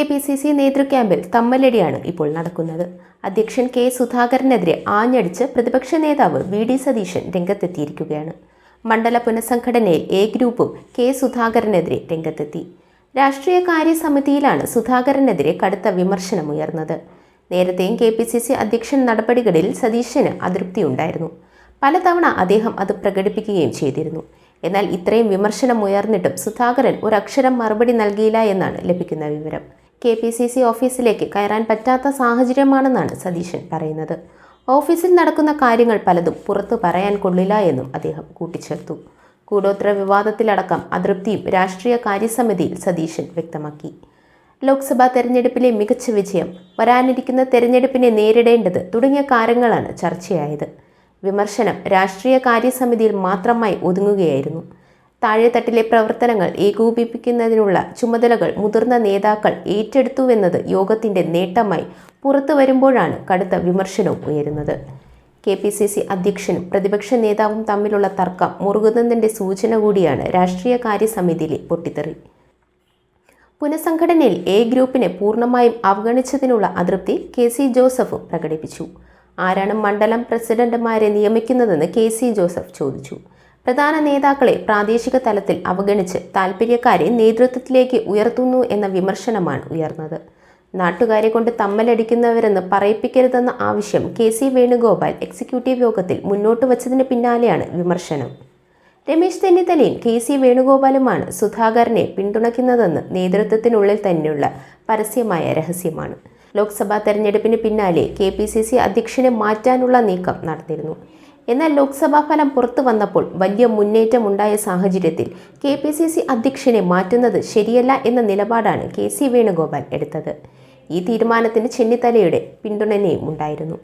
K P C C നേതൃക്യാമ്പിൽ തമ്മലടിയാണ് ഇപ്പോൾ നടക്കുന്നത്. അധ്യക്ഷൻ കെ സുധാകരനെതിരെ ആഞ്ഞടിച്ച് പ്രതിപക്ഷ നേതാവ് വി ഡി സതീശൻ രംഗത്തെത്തിയിരിക്കുകയാണ്. മണ്ഡല പുനഃസംഘടനയിൽ എ ഗ്രൂപ്പും കെ സുധാകരനെതിരെ രംഗത്തെത്തി. രാഷ്ട്രീയ കാര്യ സമിതിയിലാണ് സുധാകരനെതിരെ കടുത്ത വിമർശനമുയർന്നത് നേരത്തെയും കെ പി സി സി അധ്യക്ഷൻ നടപടികളിൽ സതീശന് അതൃപ്തിയുണ്ടായിരുന്നു പലതവണ അദ്ദേഹം അത് പ്രകടിപ്പിക്കുകയും ചെയ്തിരുന്നു. എന്നാൽ ഇത്രയും വിമർശനം ഉയർന്നിട്ടും സുധാകരൻ ഒരക്ഷരം മറുപടി നൽകിയില്ല എന്നാണ് ലഭിക്കുന്ന വിവരം. കെ പി സി സി ഓഫീസിലേക്ക് കയറാൻ പറ്റാത്ത സാഹചര്യമാണെന്നാണ് സതീശൻ പറയുന്നത്. ഓഫീസിൽ നടക്കുന്ന കാര്യങ്ങൾ പലതും പുറത്തു പറയാൻ കൊള്ളില്ല എന്നും അദ്ദേഹം കൂട്ടിച്ചേർത്തു. കൂടോത്ര വിവാദത്തിലടക്കം അതൃപ്തിയും രാഷ്ട്രീയ കാര്യസമിതിയിൽ സതീശൻ വ്യക്തമാക്കി. ലോക്സഭാ തെരഞ്ഞെടുപ്പിലെ മികച്ച വിജയം വരാനിരിക്കുന്ന തെരഞ്ഞെടുപ്പിനെ നേരിടേണ്ടത് തുടങ്ങിയ കാര്യങ്ങളാണ് ചർച്ചയായത്. വിമർശനം രാഷ്ട്രീയ കാര്യസമിതിയിൽ മാത്രമായി ഒതുങ്ങുകയായിരുന്നു. താഴെത്തട്ടിലെ പ്രവർത്തനങ്ങൾ ഏകോപിപ്പിക്കുന്നതിനുള്ള ചുമതലകൾ മുതിർന്ന നേതാക്കൾ ഏറ്റെടുത്തുവെന്നത് യോഗത്തിന്റെ നേട്ടമായി പുറത്തു വരുമ്പോഴാണ് കടുത്ത വിമർശനവും ഉയരുന്നത്. കെ പി സി സി അധ്യക്ഷനും പ്രതിപക്ഷ നേതാവും തമ്മിലുള്ള തർക്കം മുറുകുന്നതിന്റെ സൂചന കൂടിയാണ് രാഷ്ട്രീയ കാര്യസമിതിയിലെ പൊട്ടിത്തെറി. പുനഃസംഘടനയിൽ എ ഗ്രൂപ്പിനെ പൂർണമായും അവഗണിച്ചതിനുള്ള അതൃപ്തി കെ സി ജോസഫും പ്രകടിപ്പിച്ചു. ആരാണ് മണ്ഡലം പ്രസിഡന്റുമാരെ നിയമിക്കുന്നതെന്ന് കെ സി ജോസഫ് ചോദിച്ചു. പ്രധാന നേതാക്കളെ പ്രാദേശിക തലത്തിൽ അവഗണിച്ച് താൽപ്പര്യക്കാരെ നേതൃത്വത്തിലേക്ക് ഉയർത്തുന്നു എന്ന വിമർശനമാണ് ഉയർന്നത്. നാട്ടുകാരെ കൊണ്ട് തമ്മലടിക്കുന്നവരെന്ന് പറയിപ്പിക്കരുതെന്ന ആവശ്യം കെ സി വേണുഗോപാൽ എക്സിക്യൂട്ടീവ് യോഗത്തിൽ മുന്നോട്ട് വച്ചതിന് പിന്നാലെയാണ് വിമർശനം. രമേശ് ചെന്നിത്തലയും കെ സി വേണുഗോപാലുമാണ് സുധാകരനെ പിന്തുണയ്ക്കുന്നതെന്ന് നേതൃത്വത്തിനുള്ളിൽ തന്നെയുള്ള പരസ്യമായ രഹസ്യമാണ്. ലോക്സഭാ തെരഞ്ഞെടുപ്പിന് പിന്നാലെ കെ പി സി സി അധ്യക്ഷനെ മാറ്റാനുള്ള നീക്കം നടന്നിരുന്നു. എന്നാൽ ലോക്സഭാ ഫലം പുറത്തു വന്നപ്പോൾ വലിയ മുന്നേറ്റം മുന്നേറ്റമുണ്ടായ സാഹചര്യത്തിൽ കെ പി സി സി അധ്യക്ഷനെ മാറ്റുന്നത് ശരിയല്ല എന്ന നിലപാടാണ് കെ സി വേണുഗോപാൽ എടുത്തത്. ഈ തീരുമാനത്തിന് ചെന്നിത്തലയുടെ പിന്തുണയും ഉണ്ടായിരുന്നു.